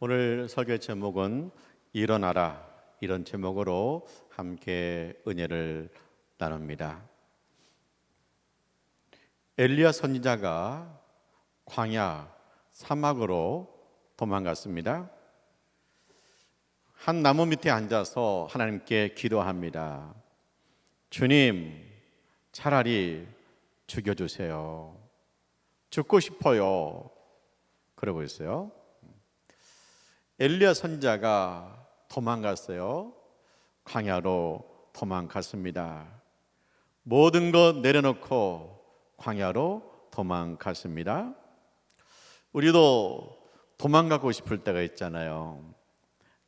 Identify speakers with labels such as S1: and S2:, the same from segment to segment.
S1: 오늘 설교 제목은 일어나라 이런 제목으로 함께 은혜를 나눕니다. 엘리야 선지자가 광야 사막으로 도망갔습니다. 한 나무 밑에 앉아서 하나님께 기도합니다. 주님, 차라리 죽여주세요. 죽고 싶어요. 그러고 있어요. 엘리야 선자가 도망갔어요. 광야로 도망갔습니다. 모든 것 내려놓고 광야로 도망갔습니다. 우리도 도망가고 싶을 때가 있잖아요.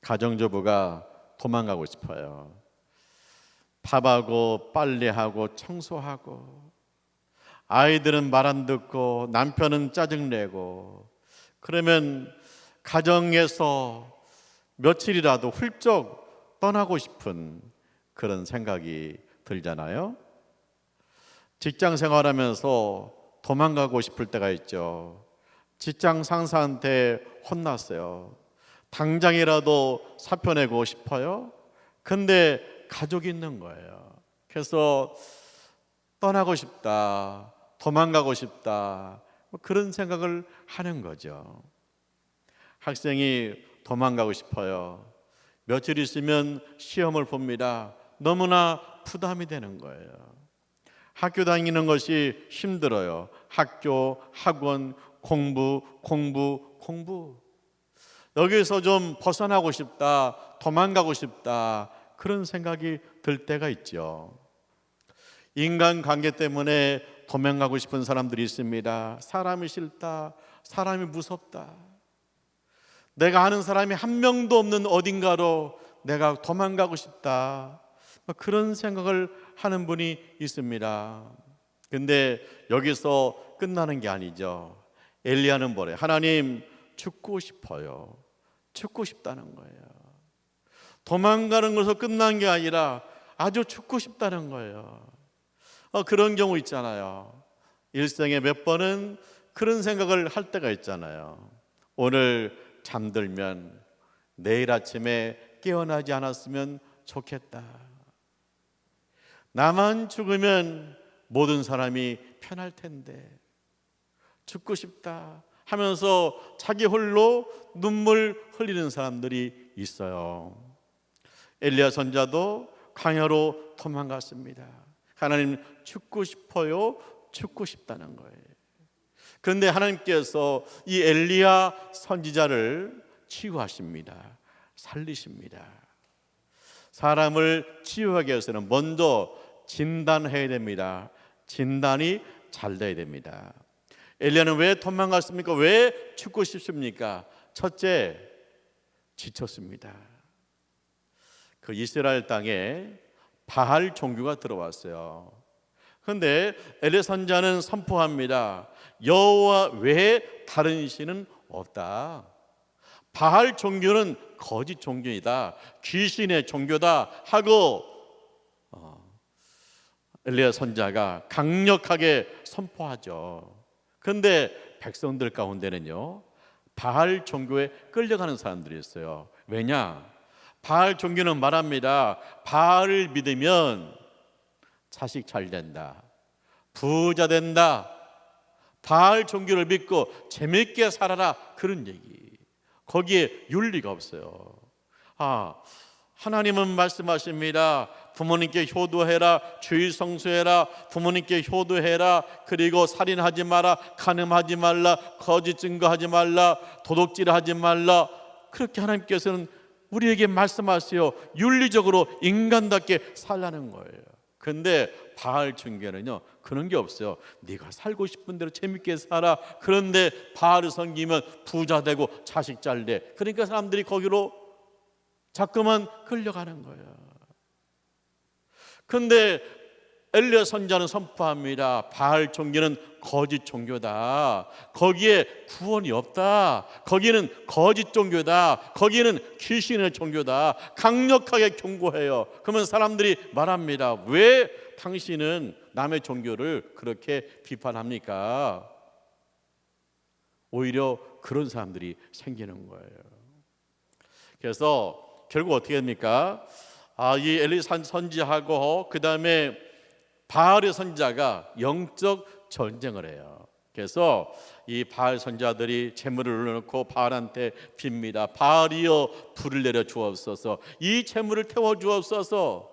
S1: 가정주부가 도망가고 싶어요. 밥하고 빨래하고 청소하고 아이들은 말 안 듣고 남편은 짜증내고 그러면 가정에서 며칠이라도 훌쩍 떠나고 싶은 그런 생각이 들잖아요. 직장 생활하면서 도망가고 싶을 때가 있죠. 직장 상사한테 혼났어요. 당장이라도 사표 내고 싶어요. 근데 가족이 있는 거예요. 그래서 떠나고 싶다, 도망가고 싶다, 뭐 그런 생각을 하는 거죠. 학생이 도망가고 싶어요. 며칠 있으면 시험을 봅니다. 너무나 부담이 되는 거예요. 학교 다니는 것이 힘들어요. 학교, 학원, 공부, 공부, 공부. 여기서 좀 벗어나고 싶다, 도망가고 싶다, 그런 생각이 들 때가 있죠. 인간 관계 때문에 도망가고 싶은 사람들이 있습니다. 사람이 싫다, 사람이 무섭다. 내가 아는 사람이 한 명도 없는 어딘가로 내가 도망가고 싶다. 뭐 그런 생각을 하는 분이 있습니다. 근데 여기서 끝나는 게 아니죠. 엘리야는 뭐래? 하나님 죽고 싶어요. 죽고 싶다는 거예요. 도망가는 것으로 끝난 게 아니라 아주 죽고 싶다는 거예요. 어, 그런 경우 있잖아요. 일생에 몇 번은 그런 생각을 할 때가 있잖아요. 오늘 잠들면 내일 아침에 깨어나지 않았으면 좋겠다. 나만 죽으면 모든 사람이 편할 텐데 죽고 싶다 하면서 자기 홀로 눈물 흘리는 사람들이 있어요. 엘리야 선자도 광야로 도망갔습니다. 하나님 죽고 싶어요. 죽고 싶다는 거예요. 그런데 하나님께서 이 엘리야 선지자를 치유하십니다. 살리십니다. 사람을 치유하기 위해서는 먼저 진단해야 됩니다. 진단이 잘 돼야 됩니다. 엘리야는 왜 도망갔습니까? 왜 죽고 싶습니까? 첫째, 지쳤습니다. 그 이스라엘 땅에 바할 종교가 들어왔어요. 그런데 엘리 선자는 선포합니다. 여호와 외에 다른 신은 없다. 바할 종교는 거짓 종교이다. 귀신의 종교다 하고 어, 엘리야 선자가 강력하게 선포하죠. 그런데 백성들 가운데는요. 바할 종교에 끌려가는 사람들이 있어요. 왜냐? 바알 종교는 말합니다. 바알을 믿으면 자식 잘 된다. 부자 된다. 바알 종교를 믿고 재밌게 살아라. 그런 얘기. 거기에 윤리가 없어요. 아, 하나님은 말씀하십니다. 부모님께 효도해라, 주의 성수해라, 부모님께 효도해라, 그리고 살인하지 마라, 간음하지 말라, 거짓 증거하지 말라, 도둑질하지 말라. 그렇게 하나님께서는 우리에게 말씀하세요. 윤리적으로 인간답게 살라는 거예요. 근데 바알 중계는요 그런 게 없어요. 네가 살고 싶은 대로 재밌게 살아. 그런데 바알을 섬기면 부자 되고 자식 잘 돼. 그러니까 사람들이 거기로 자꾸만 끌려가는 거예요. 근데 엘리야 선자는 선포합니다. 바알 종교는 거짓 종교다. 거기에 구원이 없다. 거기는 거짓 종교다. 거기는 귀신의 종교다. 강력하게 경고해요. 그러면 사람들이 말합니다. 왜 당신은 남의 종교를 그렇게 비판합니까? 오히려 그런 사람들이 생기는 거예요. 그래서 결국 어떻게 됩니까? 아, 이 엘리 산 선지하고 그 다음에 바알의 선자가 영적 전쟁을 해요. 그래서 이 바알 선자들이 재물을 올려놓고 바알한테 빕니다. 바알이여 불을 내려 주옵소서. 이 재물을 태워 주옵소서.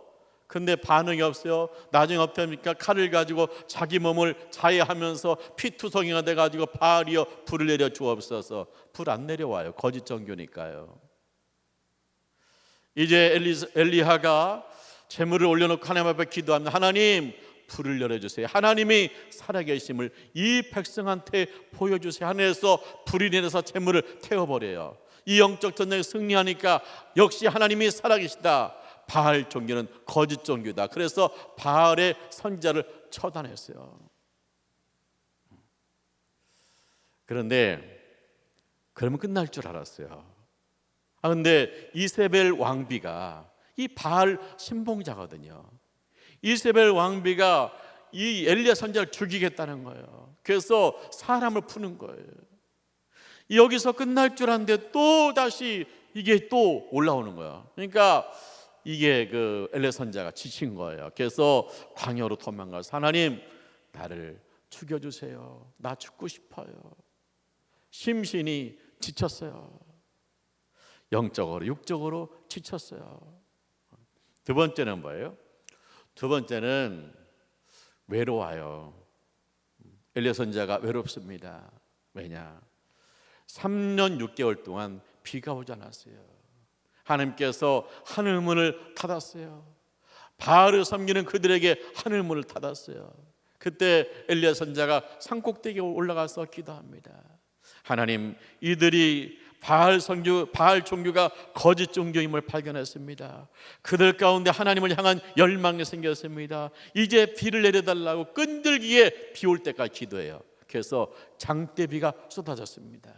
S1: 근데 반응이 없어요. 나중에 어떻습니까? 칼을 가지고 자기 몸을 자해하면서 피투성이가 돼가지고 바알이여 불을 내려 주옵소서. 불 안 내려와요. 거짓 종교니까요. 이제 엘리, 엘리하가 재물을 올려놓고 하나님 앞에 기도합니다. 하나님 불을 열어주세요. 하나님이 살아계심을 이 백성한테 보여주세요. 하늘에서 불이 내려서 재물을 태워버려요. 이 영적 전쟁에 승리하니까 역시 하나님이 살아계시다. 바알 종교는 거짓 종교다. 그래서 바알의 선자를 처단했어요. 그런데 그러면 끝날 줄 알았어요. 아 근데 이세벨 왕비가 이 바알 신봉자거든요. 이세벨 왕비가 이 엘리야 선자를 죽이겠다는 거예요. 그래서 사람을 푸는 거예요. 여기서 끝날 줄 알았는데 또 다시 이게 또 올라오는 거예요. 그러니까 이게 그 엘리야 선자가 지친 거예요. 그래서 광야로 도망가서 하나님 나를 죽여주세요. 나 죽고 싶어요. 심신이 지쳤어요. 영적으로 육적으로 지쳤어요. 두 번째는 뭐예요? 두 번째는 외로워요. 엘리야 선자가 외롭습니다. 왜냐? 3년 6개월 동안 비가 오지 않았어요. 하나님께서 하늘 문을 닫았어요. 바알을 섬기는 그들에게 하늘 문을 닫았어요. 그때 엘리야 선자가 산꼭대기에 올라가서 기도합니다. 하나님, 이들이 바알 성교 바알 종교가 거짓 종교임을 발견했습니다. 그들 가운데 하나님을 향한 열망이 생겼습니다. 이제 비를 내려달라고 끈들기에 비 올 때까지 기도해요. 그래서 장대비가 쏟아졌습니다.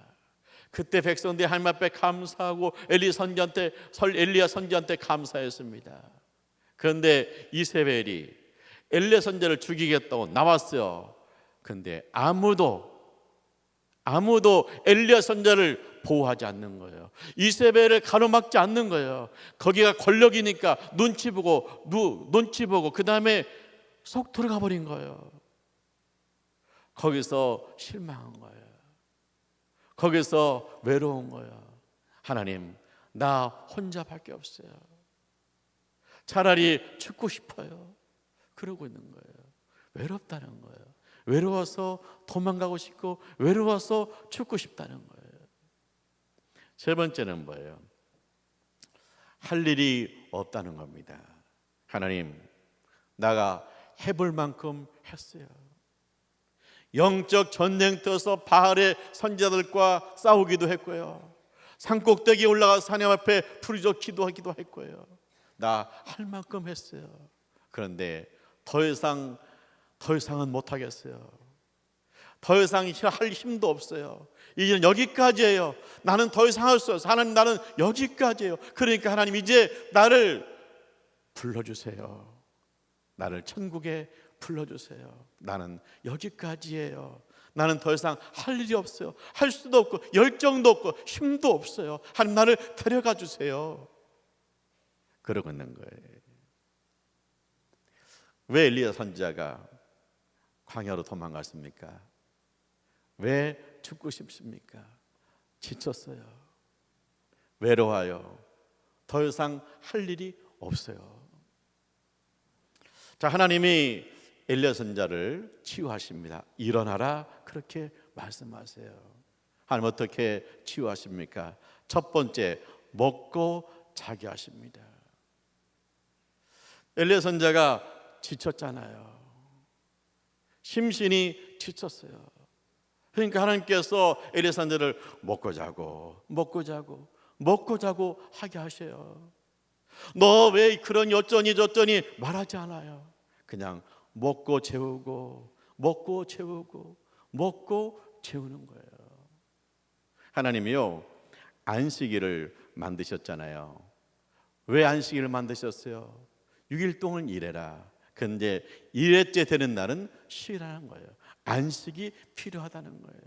S1: 그때 백성들이 하나님 앞에 감사하고 엘리 선지한테 설 엘리야 선지한테 감사했습니다. 그런데 이세벨이 엘리 선지를 죽이겠다고 나왔어요. 근데 아무도 아무도 엘리야 선자를 보호하지 않는 거예요. 이세벨을 가로막지 않는 거예요. 거기가 권력이니까 눈치 보고 누, 눈치 보고 그 다음에 속 들어가 버린 거예요. 거기서 실망한 거예요. 거기서 외로운 거예요. 하나님, 나 혼자밖에 없어요. 차라리 죽고 싶어요. 그러고 있는 거예요. 외롭다는 거예요. 외로워서 도망가고 싶고 외로워서 죽고 싶다는 거예요. 세 번째는 뭐예요? 할 일이 없다는 겁니다. 하나님, 나가 해볼 만큼 했어요. 영적 전쟁터에서 바알의 선자들과 싸우기도 했고요. 산 꼭대기에 올라가서 하나님 앞에 부르짖어 기도하기도 했고요. 나 할 만큼 했어요. 그런데 더 이상 더 이상은 못 하겠어요. 더 이상 할 힘도 없어요. 이제는 여기까지예요. 나는 더 이상 할 수 없어요. 하나님 나는 여기까지예요. 그러니까 하나님 이제 나를 불러주세요. 나를 천국에 불러주세요. 나는 여기까지예요. 나는 더 이상 할 일이 없어요. 할 수도 없고 열정도 없고 힘도 없어요. 하나님 나를 데려가 주세요. 그러고 있는 거예요. 왜 엘리야 선지자가 광야로 도망갔습니까? 왜 죽고 싶습니까? 지쳤어요. 외로워요. 더 이상 할 일이 없어요. 자, 하나님이 엘리야 선자를 치유하십니다. 일어나라 그렇게 말씀하세요. 하나님 어떻게 치유하십니까? 첫 번째 먹고 자게 하십니다. 엘리야 선자가 지쳤잖아요. 심신이 지쳤어요. 그러니까 하나님께서 엘리산들을 먹고 자고 먹고 자고 먹고 자고 하게 하셔요. 너 왜 그런 여전히 저전히 말하지 않아요. 그냥 먹고 재우고 먹고 재우고 먹고 재우는 거예요. 하나님이요 안식일을 만드셨잖아요. 왜 안식일을 만드셨어요? 6일 동안 일해라. 근데 일회째 되는 날은 쉬라는 거예요. 안식이 필요하다는 거예요.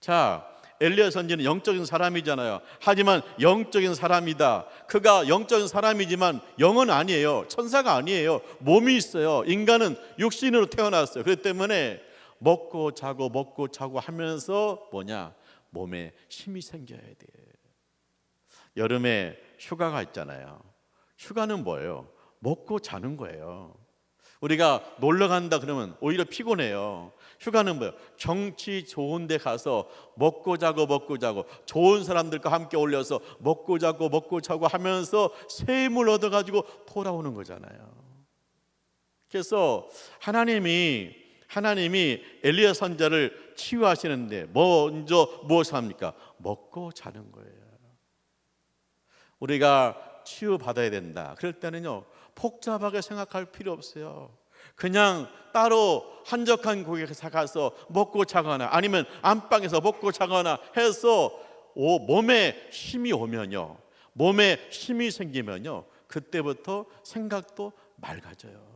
S1: 자, 엘리야 선지는 영적인 사람이잖아요. 하지만 영적인 사람이다. 그가 영적인 사람이지만 영은 아니에요. 천사가 아니에요. 몸이 있어요. 인간은 육신으로 태어났어요. 그렇기 때문에 먹고 자고 먹고 자고 하면서 뭐냐? 몸에 힘이 생겨야 돼. 여름에 휴가가 있잖아요. 휴가는 뭐예요? 먹고 자는 거예요. 우리가 놀러 간다 그러면 오히려 피곤해요. 휴가는 뭐예요? 경치 좋은 데 가서 먹고 자고 먹고 자고 좋은 사람들과 함께 올려서 먹고 자고 먹고 자고 하면서 샘을 얻어 가지고 돌아오는 거잖아요. 그래서 하나님이 하나님이 엘리야 선자를 치유하시는데 먼저 무엇을 합니까? 먹고 자는 거예요. 우리가 치유 받아야 된다. 그럴 때는요. 복잡하게 생각할 필요 없어요. 그냥 따로 한적한 곳에 가서 먹고 자거나 아니면 안방에서 먹고 자거나 해서 오, 몸에 힘이 오면요. 몸에 힘이 생기면요. 그때부터 생각도 맑아져요.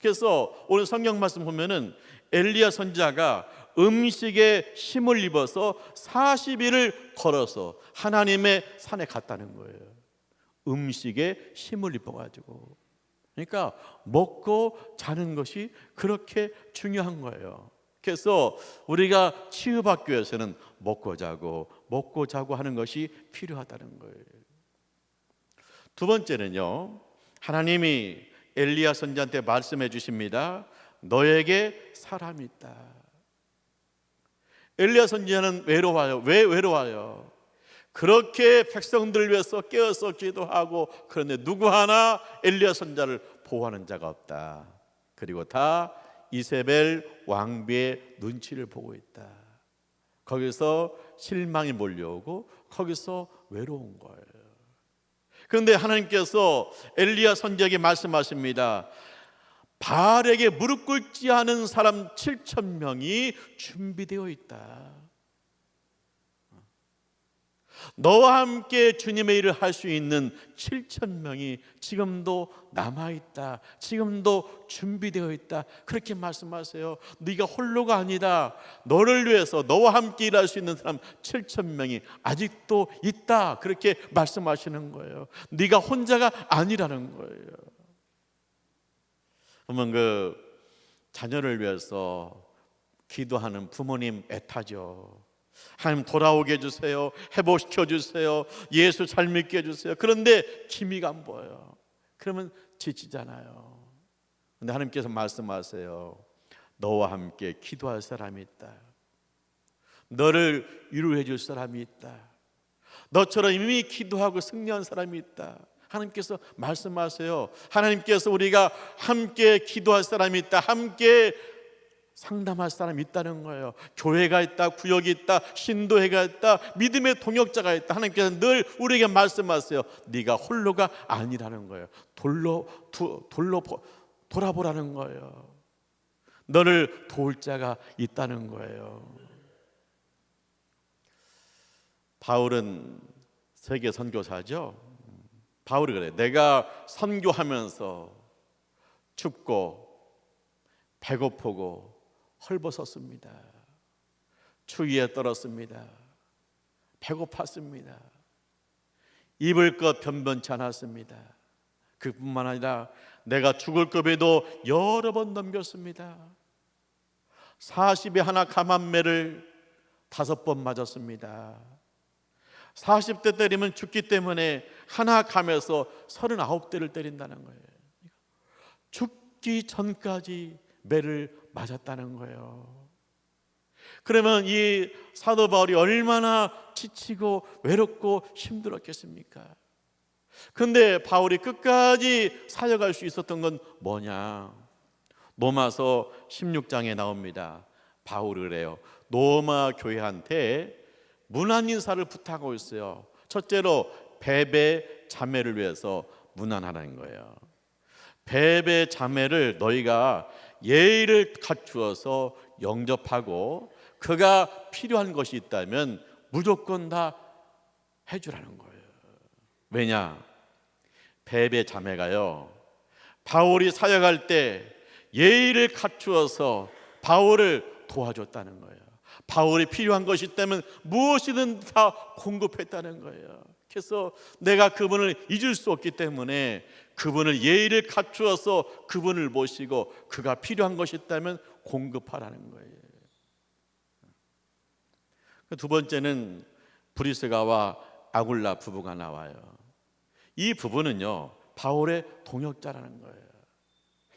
S1: 그래서 오늘 성경 말씀 보면은 엘리야 선지자가 음식에 힘을 입어서 40일을 걸어서 하나님의 산에 갔다는 거예요. 음식에 힘을 입어 가지고. 그러니까 먹고 자는 것이 그렇게 중요한 거예요. 그래서 우리가 치유받기 위해서는 먹고 자고 먹고 자고 하는 것이 필요하다는 거예요. 두 번째는요. 하나님이 엘리야 선지한테 말씀해 주십니다. 너에게 사람이 있다. 엘리야 선지자는 외로워요. 왜 외로워요? 그렇게 백성들을 위해서 깨어서 기도하고 그런데 누구 하나 엘리야 선자를 보호하는 자가 없다. 그리고 다 이세벨 왕비의 눈치를 보고 있다. 거기서 실망이 몰려오고 거기서 외로운 거예요. 그런데 하나님께서 엘리야 선지에게 말씀하십니다. 바알에게 무릎 꿇지 않은 사람 7천 명이 준비되어 있다. 너와 함께 주님의 일을 할 수 있는 7천 명이 지금도 남아 있다. 지금도 준비되어 있다. 그렇게 말씀하세요. 네가 홀로가 아니다. 너를 위해서 너와 함께 일할 수 있는 사람 7천 명이 아직도 있다. 그렇게 말씀하시는 거예요. 네가 혼자가 아니라는 거예요. 그러면 그 자녀를 위해서 기도하는 부모님 애타죠. 하나님 돌아오게 해주세요. 회복시켜 주세요. 예수 잘 믿게 해주세요. 그런데 기미가 안 보여요. 그러면 지치잖아요. 근데 하나님께서 말씀하세요. 너와 함께 기도할 사람이 있다. 너를 위로해 줄 사람이 있다. 너처럼 이미 기도하고 승리한 사람이 있다. 하나님께서 말씀하세요. 하나님께서 우리가 함께 기도할 사람이 있다. 함께 상담할 사람이 있다는 거예요. 교회가 있다, 구역이 있다, 신도회가 있다, 믿음의 동역자가 있다. 하나님께서 늘 우리에게 말씀하세요. 네가 홀로가 아니라는 거예요. 돌로 두, 돌로 돌아보라는 거예요. 너를 도울 자가 있다는 거예요. 바울은 세계 선교사죠. 바울이 그래. 내가 선교하면서 춥고 배고프고 헐벗었습니다. 추위에 떨었습니다. 배고팠습니다. 입을 것 변변치 않았습니다. 그뿐만 아니라 내가 죽을 급에도 여러 번 넘겼습니다. 40에 하나 감한매를 다섯 번 맞았습니다. 40대 때리면 죽기 때문에 하나 감에서 39대를 때린다는 거예요. 죽기 전까지 매를 맞았다는 거예요. 그러면 이 사도 바울이 얼마나 지치고 외롭고 힘들었겠습니까? 근데 바울이 끝까지 사역할 수 있었던 건 뭐냐? 로마서 16장에 나옵니다. 바울이 그래요. 로마 교회한테 문안 인사를 부탁하고 있어요. 첫째로 배배 자매를 위해서 문안하라는 거예요. 배배 자매를 너희가 예의를 갖추어서 영접하고 그가 필요한 것이 있다면 무조건 다 해주라는 거예요. 왜냐? 베베 자매가요. 바울이 사역할 때 예의를 갖추어서 바울을 도와줬다는 거예요. 바울이 필요한 것이 있다면 무엇이든 다 공급했다는 거예요. 그래서 내가 그분을 잊을 수 없기 때문에 그분을 예의를 갖추어서 그분을 모시고 그가 필요한 것이 있다면 공급하라는 거예요. 그두 번째는 브리스가와 아굴라 부부가 나와요. 이 부부는요 바울의 동역자라는 거예요.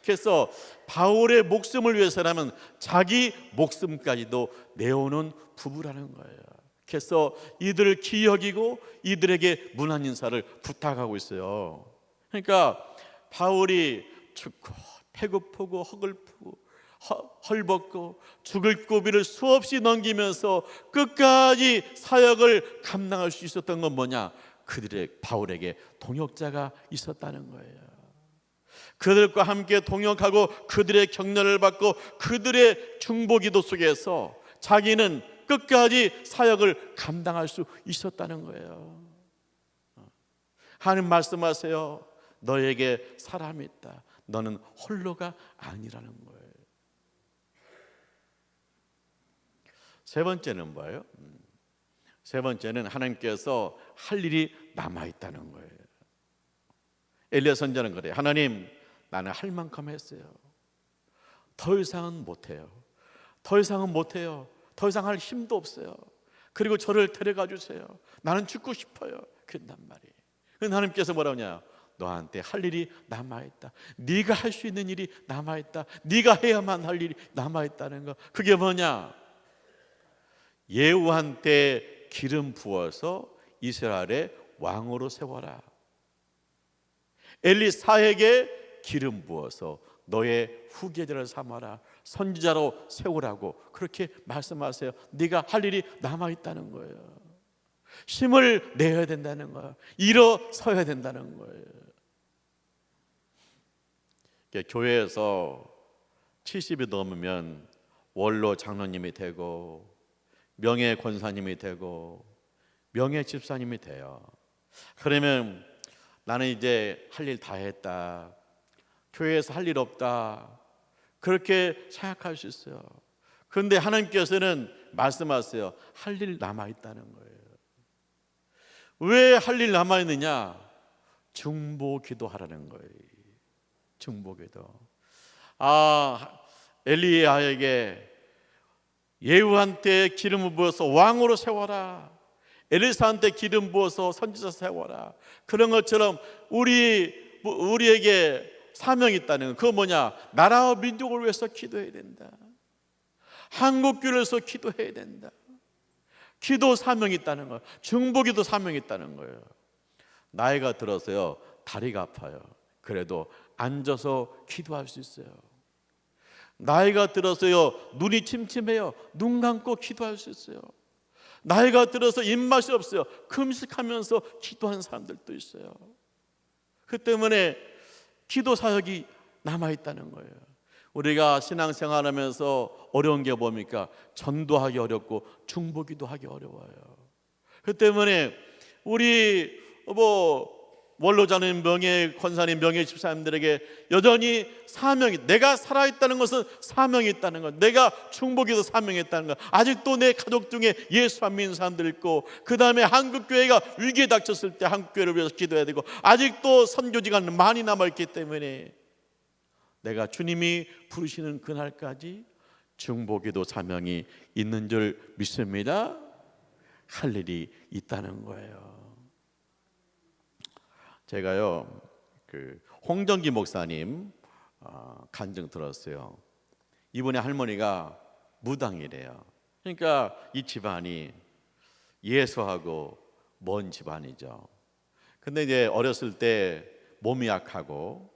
S1: 그래서 바울의 목숨을 위해서라면 자기 목숨까지도 내오는 부부라는 거예요. 그래서 이들을 기여기고 이들에게 문안 인사를 부탁하고 있어요. 그러니까 바울이 춥고 배고프고 허글프고 헐벗고 죽을 고비를 수없이 넘기면서 끝까지 사역을 감당할 수 있었던 건 뭐냐? 그들의 바울에게 동역자가 있었다는 거예요. 그들과 함께 동역하고 그들의 격려를 받고 그들의 중보기도 속에서 자기는 끝까지 사역을 감당할 수 있었다는 거예요. 하나님 말씀하세요. 너에게 사람이 있다. 너는 홀로가 아니라는 거예요. 세 번째는 뭐예요? 음. 세 번째는 하나님께서 할 일이 남아 있다는 거예요. 엘리야 선자는 그래. 하나님, 나는 할 만큼 했어요. 더 이상은 못 해요. 더 이상은 못 해요. 더 이상 할 힘도 없어요. 그리고 저를 데려가 주세요. 나는 죽고 싶어요. 그런단 말이에요. 하나님께서 뭐라고 하냐? 너한테 할 일이 남아 있다. 네가 할 수 있는 일이 남아 있다. 네가 해야만 할 일이 남아 있다는 거. 그게 뭐냐? 예후한테 기름 부어서 이스라엘의 왕으로 세워라. 엘리사에게 기름 부어서 너의 후계자를 삼아라. 선지자로 세우라고 그렇게 말씀하세요. 네가 할 일이 남아 있다는 거예요. 힘을 내야 된다는 거예요. 일어서야 된다는 거예요. 교회에서 70이 넘으면 원로 장로님이 되고 명예 권사님이 되고 명예 집사님이 돼요. 그러면 나는 이제 할 일 다 했다. 교회에서 할 일 없다. 그렇게 생각할 수 있어요. 그런데 하나님께서는 말씀하세요. 할 일 남아 있다는 거예요. 왜 할 일 남아 있느냐? 중보 기도하라는 거예요. 중보 기도. 아, 엘리야에게 예후한테 기름을 부어서 왕으로 세워라. 엘리사한테 기름 부어서 선지자 세워라. 그런 것처럼 우리 우리에게 사명이 있다는 거. 그거 뭐냐? 나라와 민족을 위해서 기도해야 된다. 한국교를 위해서 기도해야 된다. 기도 사명이 있다는 거. 중보기도 사명이 있다는 거예요. 나이가 들어서요. 다리가 아파요. 그래도 앉아서 기도할 수 있어요. 나이가 들어서요 눈이 침침해요 눈 감고 기도할 수 있어요 나이가 들어서 입맛이 없어요 금식하면서 기도하는 사람들도 있어요 그 때문에 기도 사역이 남아 있다는 거예요. 우리가 신앙생활하면서 어려운 게 뭡니까? 전도하기 어렵고 중보기도 하기 어려워요. 그 때문에 우리 뭐 원로자는 명예 권사님 명예 집사님들에게 여전히 사명이 내가 살아 있다는 것은 사명이 있다는 것. 내가 충복에서 사명이 있다는 것. 아직도 내 가족 중에 예수 안 믿는 사람들 있고 그다음에 한국 교회가 위기에 닥쳤을 때 한국 교회를 위해서 기도해야 되고 아직도 선교지가 많이 남아 있기 때문에 내가 주님이 부르시는 그날까지 중보기도 사명이 있는 줄 믿습니다. 할 일이 있다는 거예요. 제가요 그 홍정기 목사님 어, 간증 들었어요. 이분의 할머니가 무당이래요. 그러니까 이 집안이 예수하고 먼 집안이죠. 근데 이제 어렸을 때 몸이 약하고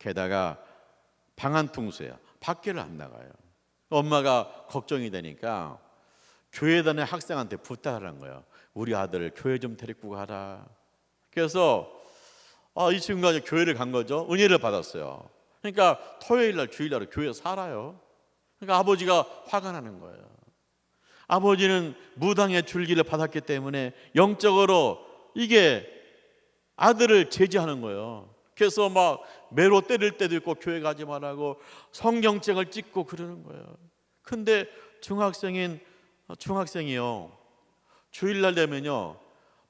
S1: 게다가 방한통수야. 밖에를 안 나가요. 엄마가 걱정이 되니까 교회 다니는 학생한테 부탁을 한 거예요. 우리 아들 교회 좀 데리고 가라. 그래서 아, 이 친구가 교회를 간 거죠. 은혜를 받았어요. 그러니까 토요일 날 주일 날 교회 살아요. 그러니까 아버지가 화가 나는 거예요. 아버지는 무당의 줄기를 받았기 때문에 영적으로 이게 아들을 제지하는 거예요. 그래서 막 매로 때릴 때도 있고 교회 가지 말라고 성경책을 찍고 그러는 거예요. 근데 중학생인 중학생이요. 주일날 되면요.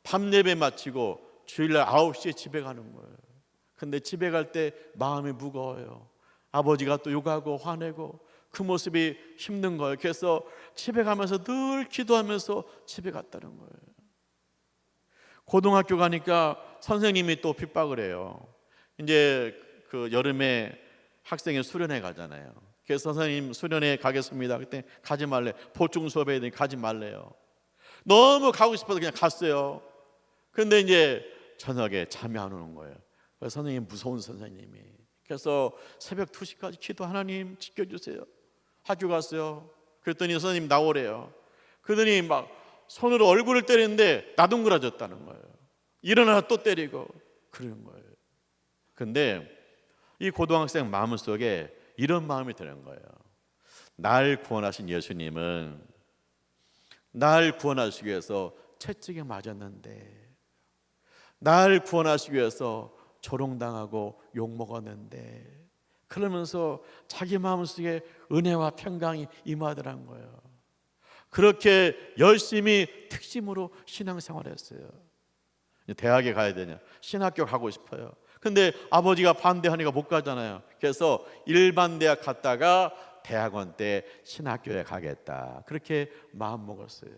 S1: 밤 예배 마치고 주일날 9시에 집에 가는 거예요. 근데 집에 갈 때 마음이 무거워요. 아버지가 또 욕하고 화내고 그 모습이 힘든 거예요. 그래서 집에 가면서 늘 기도하면서 집에 갔다는 거예요. 고등학교 가니까 선생님이 또 핍박을 해요. 이제 그 여름에 학생이 수련회 가잖아요. 그래서 선생님 수련회 가겠습니다. 그때 가지 말래. 보충 수업에 가지 말래요. 너무 가고 싶어서 그냥 갔어요. 근데 이제 저녁에 잠이 안 오는 거예요. 그래서 선생님 무서운 선생님이. 그래서 새벽 2시까지 기도 하나님 지켜주세요. 학교 갔어요. 그랬더니 선생님 나오래요. 그러더니 막 손으로 얼굴을 때리는데 나둥그러졌다는 거예요. 일어나 또 때리고 그러는 거예요. 근데 이 고등학생 마음 속에 이런 마음이 드는 거예요. 날 구원하신 예수님은 날 구원하시기 위해서 채찍에 맞았는데 날 구원하시기 위해서 조롱당하고 욕먹었는데 그러면서 자기 마음속에 은혜와 평강이 임하더란 거예요. 그렇게 열심히 특심으로 신앙생활했어요. 대학에 가야 되냐? 신학교 가고 싶어요. 근데 아버지가 반대하니까 못 가잖아요. 그래서 일반 대학 갔다가 대학원 때 신학교에 가겠다. 그렇게 마음 먹었어요.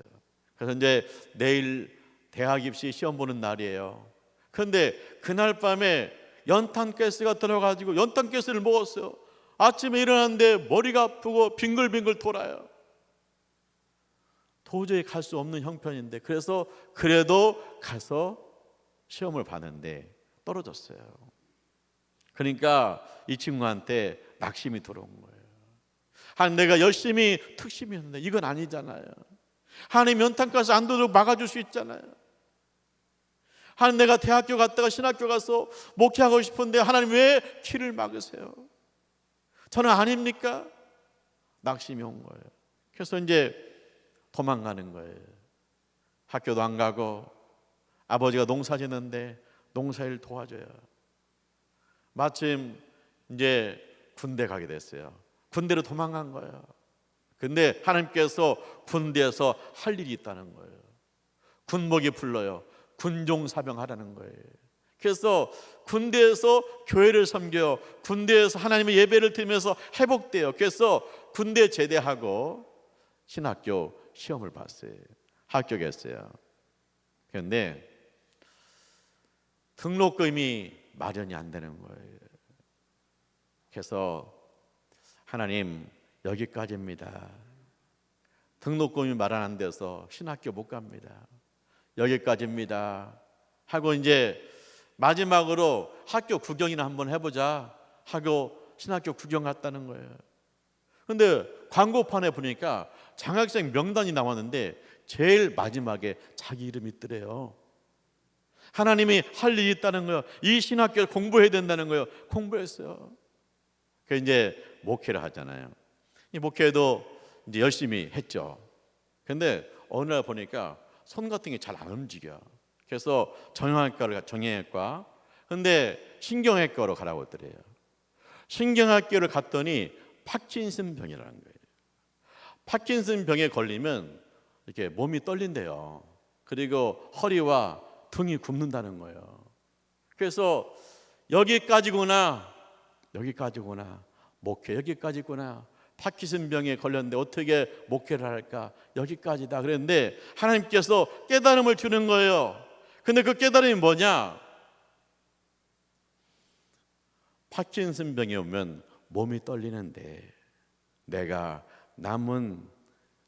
S1: 그래서 이제 내일 대학 입시 시험 보는 날이에요. 근데 그날 밤에 연탄 가스가 들어가지고 연탄 가스를 먹었어요. 아침에 일어났는데 머리가 아프고 빙글빙글 돌아요. 도저히 갈 수 없는 형편인데 그래서 그래도 가서 시험을 봤는데 떨어졌어요. 그러니까 이 친구한테 낙심이 들어온 거예요. 한 내가 열심히 특심이었는데 이건 아니잖아요. 하나님 연탄가스 안 도록 막아줄 수 있잖아요. 하나님 내가 대학교 갔다가 신학교 가서 목회하고 싶은데 하나님 왜 길을 막으세요? 저는 아닙니까? 낙심이 온 거예요. 그래서 이제 도망가는 거예요. 학교도 안 가고 아버지가 농사 짓는데 농사일 도와줘요. 마침 이제 군대 가게 됐어요. 군대로 도망간 거예요. 근데 하나님께서 군대에서 할 일이 있다는 거예요. 군목이 불러요. 군종 사병하라는 거예요. 그래서 군대에서 교회를 섬겨요. 군대에서 하나님의 예배를 드리면서 회복돼요. 그래서 군대 제대하고 신학교 시험을 봤어요. 합격했어요. 그런데 등록금이 마련이 안 되는 거예요. 그래서 하나님 여기까지입니다. 등록금이 마련 안 돼서 신학교 못 갑니다. 여기까지입니다. 하고 이제 마지막으로 학교 구경이나 한번 해보자 하고 신학교 구경 갔다는 거예요. 근데 광고판에 보니까 장학생 명단이 나왔는데 제일 마지막에 자기 이름이 있더래요. 하나님이 할 일이 있다는 거예요. 이 신학교를 공부해야 된다는 거예요. 공부했어요. 그 이제 목회를 하잖아요. 이 목회도 이제 열심히 했죠. 근데 어느 날 보니까 손 같은 게 잘 안 움직여. 그래서 정형외과를 정형외과. 근데 신경외과로 가라고 했더래요. 신경학교를 갔더니 파킨슨 병이라는 거예요. 파킨슨 병에 걸리면 이렇게 몸이 떨린대요. 그리고 허리와 등이 굽는다는 거예요. 그래서 여기까지구나, 여기까지구나, 목회 여기까지구나. 파키슨 병에 걸렸는데 어떻게 목회를 할까? 여기까지다. 그랬는데 하나님께서 깨달음을 주는 거예요. 근데 그 깨달음이 뭐냐? 파킨슨 병에 오면 몸이 떨리는데 내가 남은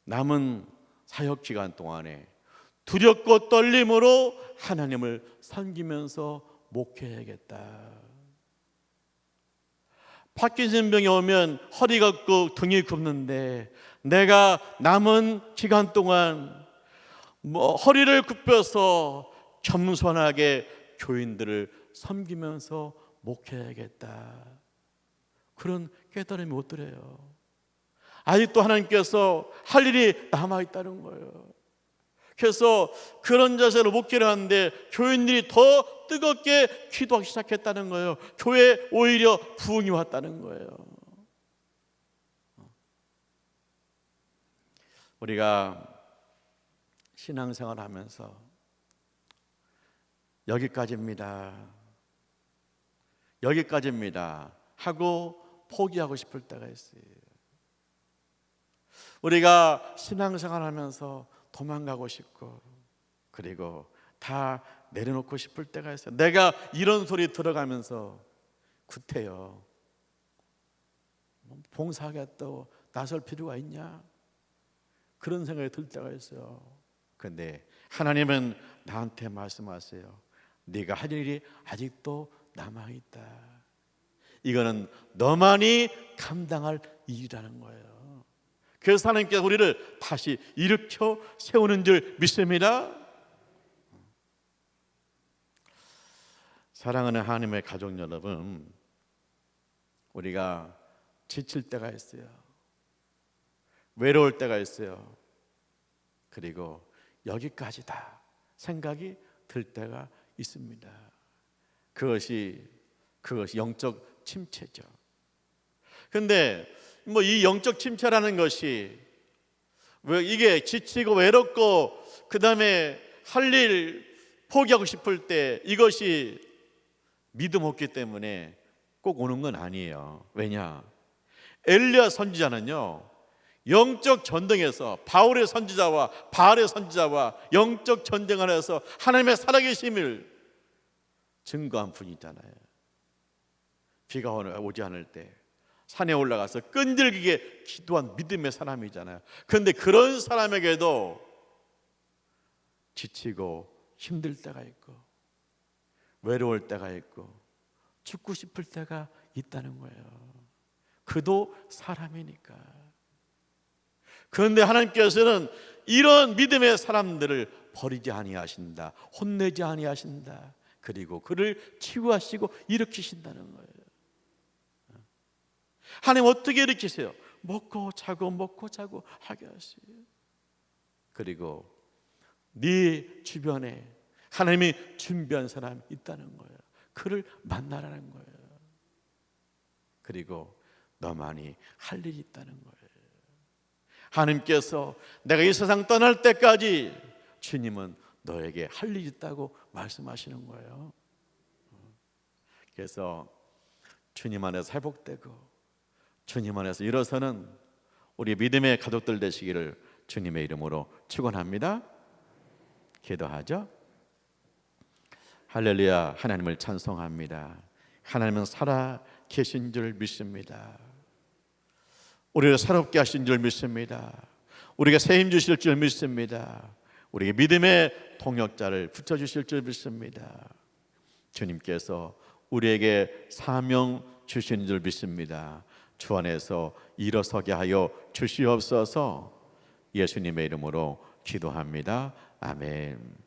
S1: 남은 사역 기간 동안에 두렵고 떨림으로 하나님을 섬기면서 목회해야겠다. 파킨슨 병이 오면 허리가 굽고 등이 굽는데 내가 남은 기간 동안 뭐 허리를 굽혀서 겸손하게 교인들을 섬기면서 목회해야겠다. 그런 깨달음이 못 들어요. 아직도 하나님께서 할 일이 남아 있다는 거예요. 그래서 그런 자세로 목회를 하는데 교인들이 더 뜨겁게 기도하기 시작했다는 거예요. 교회 오히려 부흥이 왔다는 거예요. 우리가 신앙생활 하면서 여기까지입니다. 여기까지입니다. 하고 포기하고 싶을 때가 있어요. 우리가 신앙생활 하면서 도망가고 싶고 그리고 다 내려놓고 싶을 때가 있어요. 내가 이런 소리 들어가면서 구태여. 뭐 봉사하겠다고 나설 필요가 있냐? 그런 생각이 들 때가 있어요. 근데 하나님은 나한테 말씀하세요. 네가 할 일이 아직도 남아 있다. 이거는 너만이 감당할 일이라는 거예요. 그래서 하나님께서 우리를 다시 일으켜 세우는 줄 믿습니다. 사랑하는 하나님의 가족 여러분, 우리가 지칠 때가 있어요. 외로울 때가 있어요. 그리고 여기까지다 생각이 들 때가 있습니다. 그것이 그것이 영적 침체죠. 근데 뭐 이 영적 침체라는 것이 왜 이게 지치고 외롭고 그 다음에 할 일 포기하고 싶을 때 이것이 믿음 없기 때문에 꼭 오는 건 아니에요. 왜냐? 엘리야 선지자는요. 영적 전쟁에서 바울의 선지자와 바알의 선지자와 영적 전쟁 안에서 하나님의 살아계심을 증거한 분이잖아요. 비가 오지 않을 때 산에 올라가서 끈질기게 기도한 믿음의 사람이잖아요. 그런데 그런 사람에게도 지치고 힘들 때가 있고 외로울 때가 있고 죽고 싶을 때가 있다는 거예요. 그도 사람이니까. 그런데 하나님께서는 이런 믿음의 사람들을 버리지 아니하신다. 혼내지 아니하신다. 그리고 그를 치유하시고 일으키신다는 거예요. 하나님 어떻게 일으키세요? 먹고 자고 먹고 자고 하게 하세요. 그리고 네 주변에 하나님이 준비한 사람이 있다는 거예요. 그를 만나라는 거예요. 그리고 너만이 할 일이 있다는 거예요. 하나님께서 내가 이 세상 떠날 때까지 주님은 너에게 할 일이 있다고 말씀하시는 거예요. 그래서 주님 안에서 회복되고 주님 안에서 일어서는 우리 믿음의 가족들 되시기를 주님의 이름으로 축원합니다. 기도하죠. 할렐루야 하나님을 찬송합니다. 하나님은 살아 계신 줄 믿습니다. 우리를 새롭게 하신 줄 믿습니다. 우리가 새힘 주실 줄 믿습니다. 우리에게 믿음의 동역자를 붙여 주실 줄 믿습니다. 주님께서 우리에게 사명 주시는 줄 믿습니다. 주 안에서 일어서게 하여 주시옵소서. 예수님의 이름으로 기도합니다. 아멘.